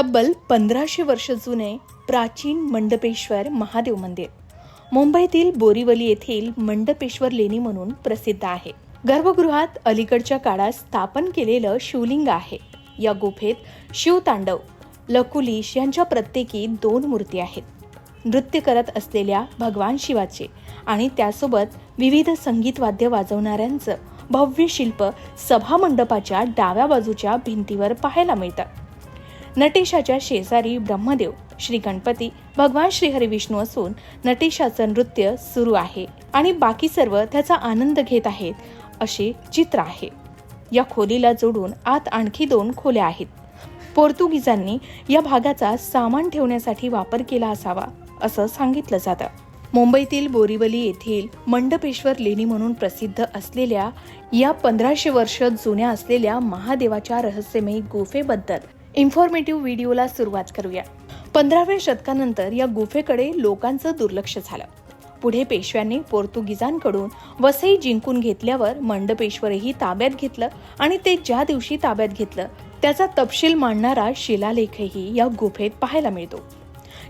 तब्बल पंधराशे वर्ष जुने प्राचीन मंडपेश्वर महादेव मंदिर. मुंबईतील बोरीवली येथील मंडपेश्वर लेणी म्हणून प्रसिद्ध आहे. गर्भगृहात अलीकडच्या काळात स्थापन केलेलं शिवलिंग आहे. या गुफेत शिवतांडव लकुलीश यांच्या प्रत्येकी दोन मूर्ती आहेत. नृत्य करत असलेल्या भगवान शिवाचे आणि त्यासोबत विविध संगीत वाद्य वाजवणाऱ्यांचं भव्य शिल्प सभामंडपाच्या डाव्या बाजूच्या भिंतीवर पाहायला मिळतं. नटेशाच्या शेजारी ब्रह्मदेव श्री गणपती भगवान श्रीहरी विष्णू असून नटेशाचं नृत्य सुरू आहे आणि बाकी सर्व त्याचा आनंद घेत आहेत असे चित्र आहे. या खोलीला जोडून आत आणखी दोन खोल्या आहेत. पोर्तुगीजांनी या भागाचा सामान ठेवण्यासाठी वापर केला असावा असं सांगितलं जातं. मुंबईतील बोरीवली येथील मंडपेश्वर लेणी म्हणून प्रसिद्ध असलेल्या या पंधराशे वर्ष जुन्या असलेल्या महादेवाच्या रहस्यमयी गुफेबद्दल इन्फॉर्मेटिव्ह व्हिडिओला सुरुवात करूया. पंधराव्या शतकानंतर या गुफेकडे लोकांचं दुर्लक्ष झालं. पुढे पेशव्यांनी पोर्तुगीजांकडून वसई जिंकून घेतल्यावर मंडपेश्वरही ताब्यात घेतलं आणि ते ज्या दिवशी ताब्यात घेतलं त्याचा तपशील मांडणारा शिलालेखही या गुफेत पाहायला मिळतो.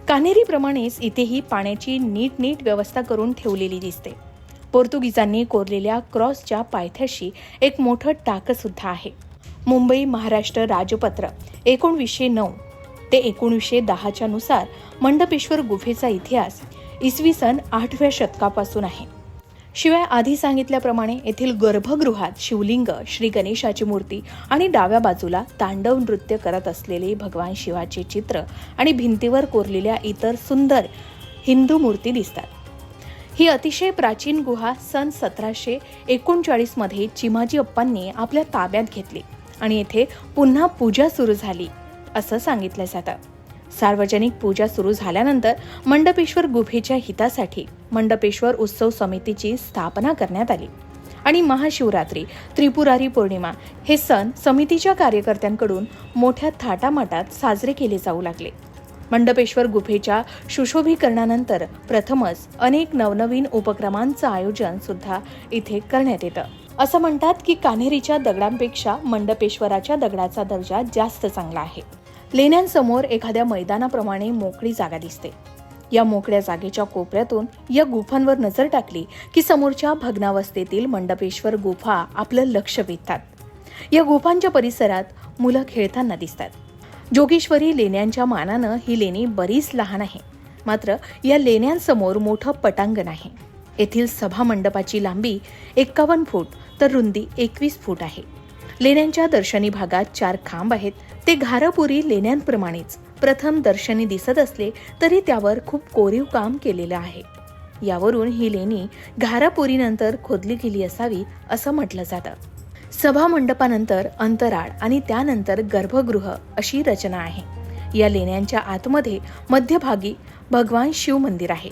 कानेरीप्रमाणेच इथेही पाण्याची नीटनीट व्यवस्था करून ठेवलेली दिसते. पोर्तुगीजांनी कोरलेल्या क्रॉसच्या पायथ्याशी एक मोठं टाकसुद्धा आहे. मुंबई महाराष्ट्र राजपत्र. एकोणवीसशे नऊ ते एकोणीसशे दहाच्या नुसार मंडपेश्वर गुफेचा इतिहास इसवी सन आठव्या शतकापासून आहे. शिवाय आधी सांगितल्याप्रमाणे येथील गर्भगृहात शिवलिंग श्री गणेशाची मूर्ती आणि डाव्या बाजूला तांडव नृत्य करत असलेले भगवान शिवाचे चित्र आणि भिंतीवर कोरलेल्या इतर सुंदर हिंदू मूर्ती दिसतात. ही अतिशय प्राचीन गुहा सन सतराशे एकोणचाळीसमध्ये चिमाजी अप्पांनी आपल्या ताब्यात घेतली. आणि येथे पुन्हा पूजा सुरू झाली असं सांगितलं जातं सार्वजनिक पूजा सुरू झाल्यानंतर मंडपेश्वर गुफेच्या हितासाठी मंडपेश्वर उत्सव समितीची स्थापना करण्यात आली. आणि महाशिवरात्री त्रिपुरारी पौर्णिमा हे सण समितीच्या कार्यकर्त्यांकडून मोठ्या थाटामाटात साजरे केले जाऊ लागले. मंडपेश्वर गुफेच्या सुशोभीकरणानंतर प्रथमच अनेक नवनवीन उपक्रमांचं आयोजन सुद्धा इथे करण्यात येतं. असं म्हणतात की कान्हेरीच्या दगडांपेक्षा मंडपेश्वराच्या दगडाचा दर्जा जास्त चांगला आहे. लेण्यांसमोर एखाद्या मैदानाप्रमाणे मोकळी जागा दिसते. या मोकळ्या जागेच्या कोपऱ्यातून या गुफांवर नजर टाकली की समोरच्या भग्नावस्थेतील मंडपेश्वर गुफा आपलं लक्ष वेधतात. या गुफांच्या परिसरात मुलं खेळताना दिसतात. जोगेश्वरी लेण्यांच्या मानानं ही लेणी बरीच लहान आहे. मात्र या लेण्यांसमोर मोठं पटांगण आहे. येथील सभा मंडपाची लांबी एक्कावन्न फूट तर रुंदी एकवीस फूट आहे. लेण्यांच्या दर्शनी भागात चार खांब आहेत. ते घारापुरी लेण्यांप्रमाणेच. प्रथम दर्शनी दिसत असले तरी त्यावर खूप कोरीव काम केलेलं आहे. यावरून ही लेणी घारापुरीनंतर खोदली गेली असावी असं म्हटलं जातं. सभा मंडपानंतर अंतराळ आणि त्यानंतर गर्भगृह अशी रचना आहे. या लेण्यांच्या आतमध्ये मध्यभागी भगवान शिव मंदिर आहे.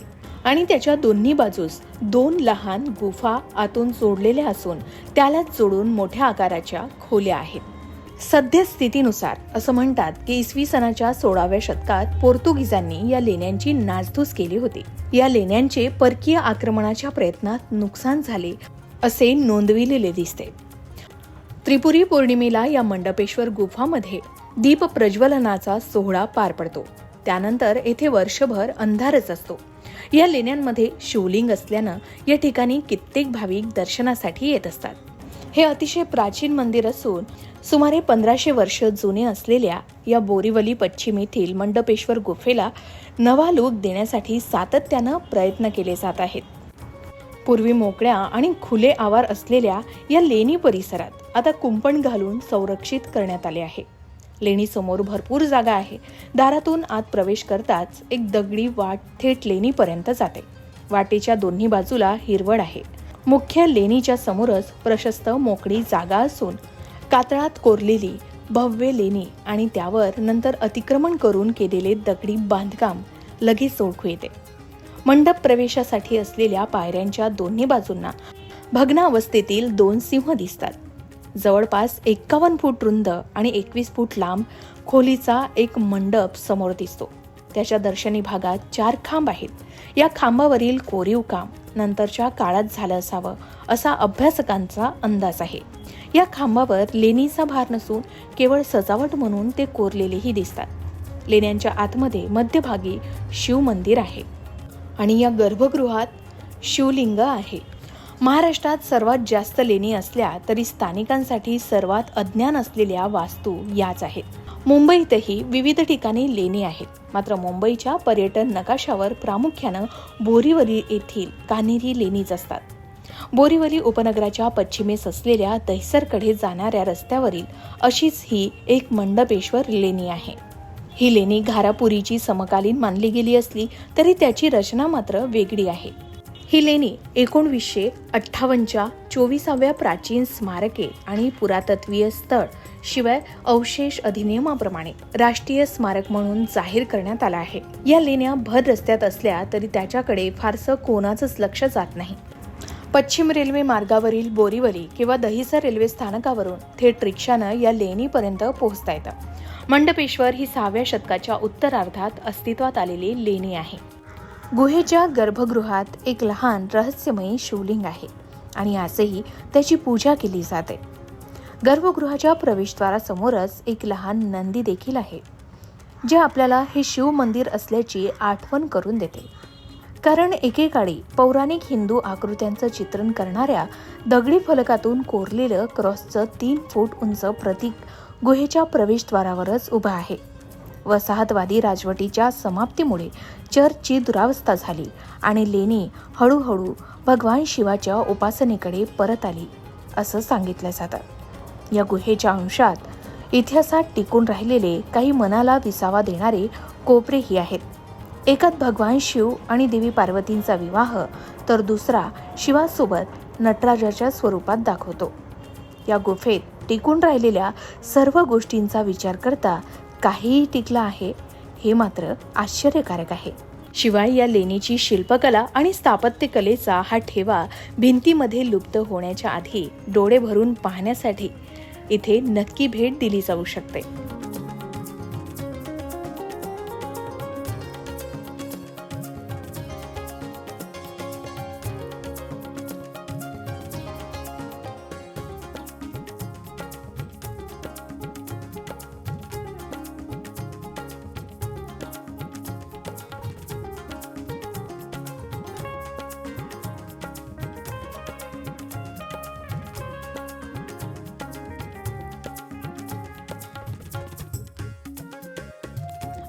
आणि त्याच्या दोन्ही बाजूस दोन लहान गुफा आतून जोडलेल्या असून त्यालाच जोडून मोठ्या आकाराच्या खोल्या आहेत. सद्यस्थितीनुसार असं म्हणतात की इसवी सनाच्या सोळाव्या शतकात पोर्तुगीजांनी या लेण्यांची नासधूस केली होती. या लेण्यांचे परकीय आक्रमणाच्या प्रयत्नात नुकसान झाले असे नोंदविलेले दिसते. त्रिपुरी पौर्णिमेला या मंडपेश्वर गुफामध्ये दीप प्रज्वलनाचा सोहळा पार पडतो. त्यानंतर येथे वर्षभर अंधारच असतो. या लेण्यांमध्ये शिवलिंग असल्यानं या ठिकाणी कित्येक भाविक दर्शनासाठी येत असतात. हे अतिशय प्राचीन मंदिर असून सुमारे पंधराशे वर्ष जुने असलेल्या या बोरीवली पश्चिम येथील मंडपेश्वर गुफेला नवा लूक देण्यासाठी सातत्यानं प्रयत्न केले जात आहेत. पूर्वी मोकळ्या आणि खुले आवार असलेल्या या लेणी परिसरात आता कुंपण घालून संरक्षित करण्यात आले आहे. लेणीसमोर भरपूर जागा आहे. दारातून आत प्रवेश करताच एक दगडी वाट थेट लेणीपर्यंत जाते. वाटेच्या दोन्ही बाजूला हिरवळ आहे. मुख्य लेणीच्या समोरच प्रशस्त मोकळी जागा असून कातळात कोरलेली भव्य लेणी आणि त्यावर नंतर अतिक्रमण करून केलेले दगडी बांधकाम लगेच ओळखू येते. मंडप प्रवेशासाठी असलेल्या पायऱ्यांच्या दोन्ही बाजूंना भग्नावस्थेतील दोन सिंह दिसतात. जवळपास एक्कावन्न फूट रुंद आणि एकवीस फूट लांब खोलीचा एक मंडप समोर दिसतो. त्याच्या दर्शनी भागात चार खांब आहेत. या खांबावरील कोरीव काम नंतरच्या काळात झालं असावं असा अभ्यासकांचा अंदाज आहे. या खांबावर लेणीचा भार नसून केवळ सजावट म्हणून ते कोरलेलेही दिसतात. लेण्यांच्या आतमध्ये मध्यभागी शिव मंदिर आहे. आणि या गर्भगृहात शिवलिंग आहे. महाराष्ट्रात सर्वात जास्त लेणी असल्या तरी स्थानिकांसाठी सर्वात अज्ञान असलेल्या वास्तू याच आहेत. मुंबईतही विविध ठिकाणी लेणी आहेत. मात्र मुंबईच्या पर्यटन नकाशावर प्रामुख्यानं बोरीवली येथील कान्हेरी लेणीच असतात. बोरीवली उपनगराच्या पश्चिमेस असलेल्या दहिसरकडे जाणाऱ्या रस्त्यावरील अशीच ही एक मंडपेश्वर लेणी आहे. ही लेणी घारापुरीची समकालीन मानली गेली असली तरी त्याची रचना मात्र वेगळी आहे. ही लेणी एकोणवीसशे अठ्ठावन्नच्या चोवीसाव्या प्राचीन स्मारके आणि पुरातत्वीय स्थळ शिवाय अवशेष अधिनियमाप्रमाणे राष्ट्रीय स्मारक म्हणून जाहीर करण्यात आला आहे. या लेण्या भर रस्त्यात असल्या तरी त्याच्याकडे फारसं कोणाचंच लक्ष जात नाही. पश्चिम रेल्वे मार्गावरील बोरीवली किंवा दहिसर रेल्वे स्थानकावरून थेट रिक्षानं या लेणीपर्यंत पोहोचता येतं. मंडपेश्वर ही सहाव्या शतकाच्या उत्तरार्धात अस्तित्वात आलेली लेणी आहे. गुहेच्या गर्भगृहात एक लहान रहस्यमयी शिवलिंग आहे आणि आजही त्याची पूजा केली जाते. गर्भगृहाच्या प्रवेशद्वारासमोरच एक लहान नंदी देखील आहे जे आपल्याला हे शिव मंदिर असल्याची आठवण करून देते. कारण एकेकाळी पौराणिक हिंदू आकृत्यांचं चित्रण करणाऱ्या दगडी फलकातून कोरलेलं क्रॉसचं तीन फूट उंच प्रतीक गुहेच्या प्रवेशद्वारावरच उभं आहे. वसाहतवादी राजवटीच्या समाप्तीमुळे चर्चची दुरावस्था झाली आणि लेणी हळूहळू भगवान शिवाच्या उपासनेकडे परत आली असं सांगितलं जातं. या गुहेच्या अंशात इतिहासात टिकून राहिलेले काही मनाला विसावा देणारे कोपरेही आहेत. एकात भगवान शिव आणि देवी पार्वतींचा विवाह तर दुसरा शिवासोबत नटराजाच्या स्वरूपात दाखवतो. या गुफेत टिकून राहिलेल्या सर्व गोष्टींचा विचार करता काहीही टिकलं आहे हे मात्र आश्चर्यकारक आहे. शिवाय या लेणीची शिल्पकला आणि स्थापत्यकलेचा हा ठेवा भिंतीमध्ये लुप्त होण्याच्या आधी डोळे भरून पाहण्यासाठी इथे नक्की भेट दिली जाऊ शकते.